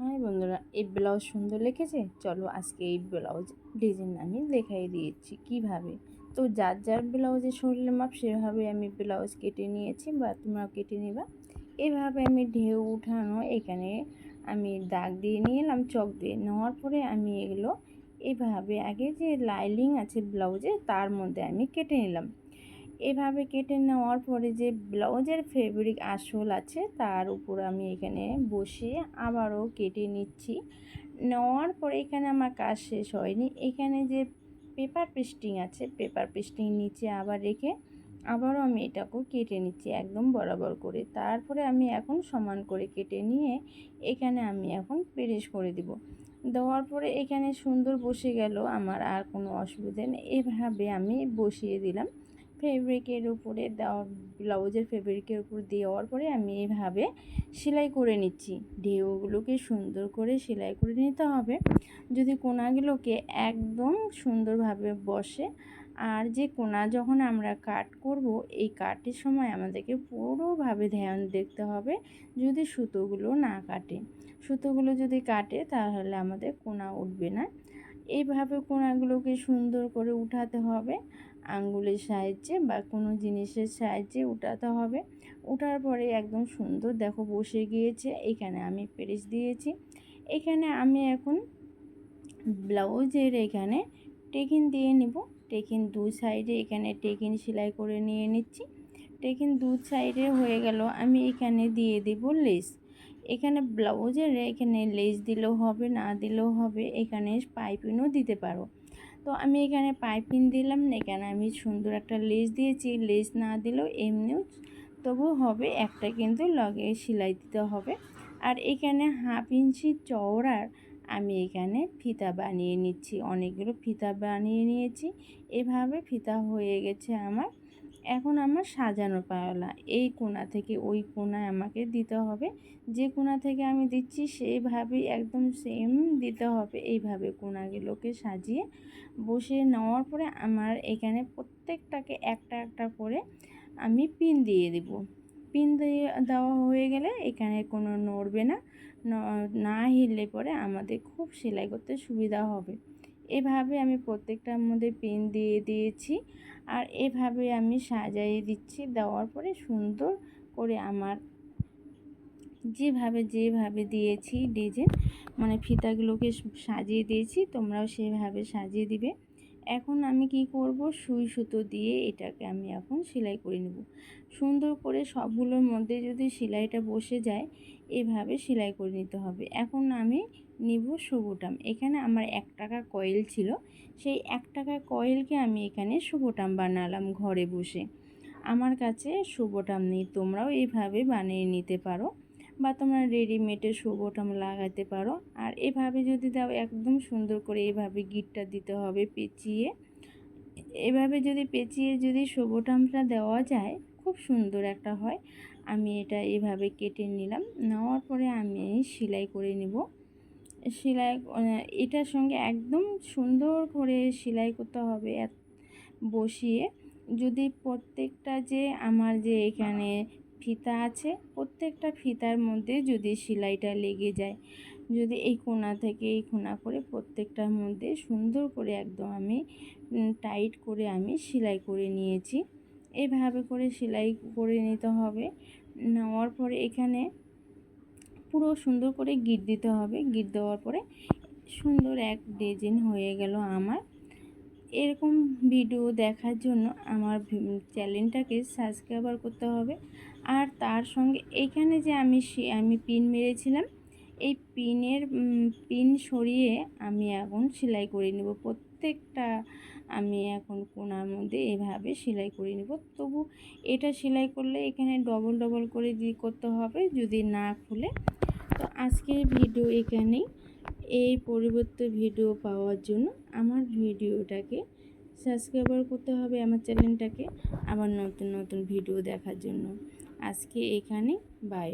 High বন্ধুরা, এই blouse সুন্দর লেগেছে? চলো আজকে এই ব্লাউজ ডিজাইন আমি দেখাই দিয়েছি কীভাবে। তো যার যার ব্লাউজের শরীরের মাপ সেভাবে আমি ব্লাউজ কেটে নিয়েছি বা তোমরাও কেটে নিবা। এভাবে আমি ঢেউ উঠানো, এখানে আমি দাগ দিয়ে নিয়ে এলাম চক দিয়ে। নেওয়ার পরে আমি এগুলো এভাবে আগে যে লাইলিং আছে ব্লাউজে, তার মধ্যে আমি কেটে নিলাম। এভাবে কেটে নেওয়ার পরে যে ব্লাউজের ফেব্রিক আসল আছে, তার উপর আমি এখানে বসিয়ে আবারও কেটে নিচ্ছি। নেওয়ার পরে এখানে আমার কাজ শেষ হয়নি। এখানে যে পেপার পেস্টিং আছে পেপার পেস্টিং নিচে আবার রেখে আবারও আমি এটাকেও কেটে নিচ্ছি একদম বরাবর করে। তারপরে আমি এখন সমান করে কেটে নিয়ে এখানে আমি এখন পেরেস করে দিব। দেওয়ার পরে এখানে সুন্দর বসে গেল, আমার আর কোনো অসুবিধা নেই। এভাবে আমি বসিয়ে দিলাম। ফেব্রিকের উপরে দেওয়া ব্লাউজের ফেব্রিকের উপর দেওয়ার পরে আমি এইভাবে সেলাই করে নিচ্ছি। ঢেউগুলোকে সুন্দর করে সেলাই করে নিতে হবে। যদি কোনাগুলোকে একদম সুন্দরভাবে বসে, আর যে কোনা যখন আমরা কাট করব, এই কাটের সময় আমাদেরকে পুরোভাবে ধ্যান দেখতে হবে যদি সুতোগুলো না কাটে। সুতোগুলো যদি কাটে, তাহলে আমাদের কোনা উঠবে না। এইভাবে কোনাগুলোকে সুন্দর করে উঠাতে হবে। আঙ্গুলের সাহায্যে বা কোনো জিনিসের সাহায্যে উঠাতে হবে। উঠার পরে একদম সুন্দর দেখো বসে গিয়েছে, এখানে আমি পেরেস দিয়েছি। এখানে আমি এখন ব্লাউজের এখানে টেকিন দিয়ে নিব। টেকিন দু সাইডে এখানে টেকিন সেলাই করে নিয়ে নিচ্ছি। টেকিন দু সাইডে হয়ে গেল, আমি এখানে দিয়ে দেব লেস। এখানে ব্লাউজের এখানে লেস দিলেও হবে, না দিলেও হবে, এখানে পাইপিনও দিতে পারো। তো আমি এখানে পাইপিন দিলাম না এখানে আমি সুন্দর একটা লেস দিয়েছি লেস না দিলেও এমনিও তবু হবে, একটা কিন্তু লগে সেলাই দিতে হবে। আর এখানে হাফ ইঞ্চি চওড়ার আমি এখানে ফিতা বানিয়ে নিচ্ছি, অনেকগুলো ফিতা বানিয়ে নিয়েছি, এভাবে ফিতা হয়ে গেছে আমার। এখন আমার সাজানো পাওলা। এই কোনা থেকে ওই কোনায় আমাকে দিতে হবে। যে কোনা থেকে আমি দিচ্ছি সেইভাবেই একদম সেম দিতে হবে। এইভাবে কোনাগুলোকে সাজিয়ে বসিয়ে নেওয়ার পরে আমার এখানে প্রত্যেকটাকে একটা একটা করে আমি পিন দিয়ে দেব। পিন দিয়ে দেওয়া হয়ে গেলে এখানে কোনো নড়বে না না হিললে পরে আমাদের খুব সেলাই করতে সুবিধা হবে। এভাবে আমি প্রত্যেকটার মধ্যে পেন দিয়ে দিয়েছি। আর এভাবে আমি সাজাইয়ে দিচ্ছি। দেওয়ার পরে সুন্দর করে আমার যেভাবে যেভাবে দিয়েছি ডিজাইন মানে ফিতাগুলোকে সাজিয়ে দিয়েছি, তোমরাও সেভাবে সাজিয়ে দিবে। এখন আমি কি করব? সুই সুতো দিয়ে এটাকে আমি এখন সেলাই করে নেব। সুন্দর করে সবগুলোর মধ্যে যদি সেলাইটা বসে যায়, এভাবে সেলাই করে নিতে হবে। এখন আমি নিব শুভটাম। এখানে আমার এক টাকা কয়েল ছিল। সেই এক টাকা কয়েলকে আমি এখানে শুভটাম বানালাম ঘরে বসে। আমার কাছে শুভটাম নেই। তোমরাও এইভাবে বানিয়ে নিতে পারো। বা তোমরা রেডিমেডে শুভটাম লাগাতে পারো। আর এভাবে যদি দাও, একদম সুন্দর করে এভাবে গিটটা দিতে হবে পেঁচিয়ে। এভাবে যদি পেঁচিয়ে যদি শুভটামটা দেওয়া যায়, খুব সুন্দর একটা হয়। আমি এটা এভাবে কেটে নিলাম। নেওয়ার পরে আমি সেলাই করে নিব। সেলাই এটার সঙ্গে একদম সুন্দর করে সেলাই করতে হবে বসিয়ে। যদি প্রত্যেকটা যে আমার যে এখানে ফিতা আছে, প্রত্যেকটা ফিতার মধ্যে যদি সেলাইটা লেগে যায়, যদি এই কোনা থেকে এই কোনা করে প্রত্যেকটার মধ্যে সুন্দর করে একদম আমি টাইট করে আমি সেলাই করে নিয়েছি। এভাবে করে সেলাই করে নিতে হবে। নেওয়ার পরে এখানে পুরো সুন্দর করে গিট দিতে হবে। গিট দেওয়ার পরে সুন্দর এক ডিজাইন হয়ে গেল আমার। এরকম ভিডিও দেখার জন্য আমার চ্যানেলটাকে সাবস্ক্রাইবার করতে হবে। আর তার সঙ্গে এইখানে যে আমি আমি পিন মেরেছিলাম, এই পিনের পিন সরিয়ে আমি এখন সেলাই করে নেব। প্রত্যেকটা আমি এখন কোনার মধ্যে এভাবে সেলাই করে নেব। তবু এটা সেলাই করলে এখানে ডবল ডবল করে দিয়ে করতে হবে, যদি না খুলে। তো আজকের ভিডিও এখানেই। এই পরিবর্তে ভিডিও পাওয়ার জন্য আমার ভিডিওটাকে সাবস্ক্রাইবার করতে হবে আমার চ্যানেলটাকে আমার নতুন নতুন ভিডিও দেখার জন্য। আজকে এখানে বাই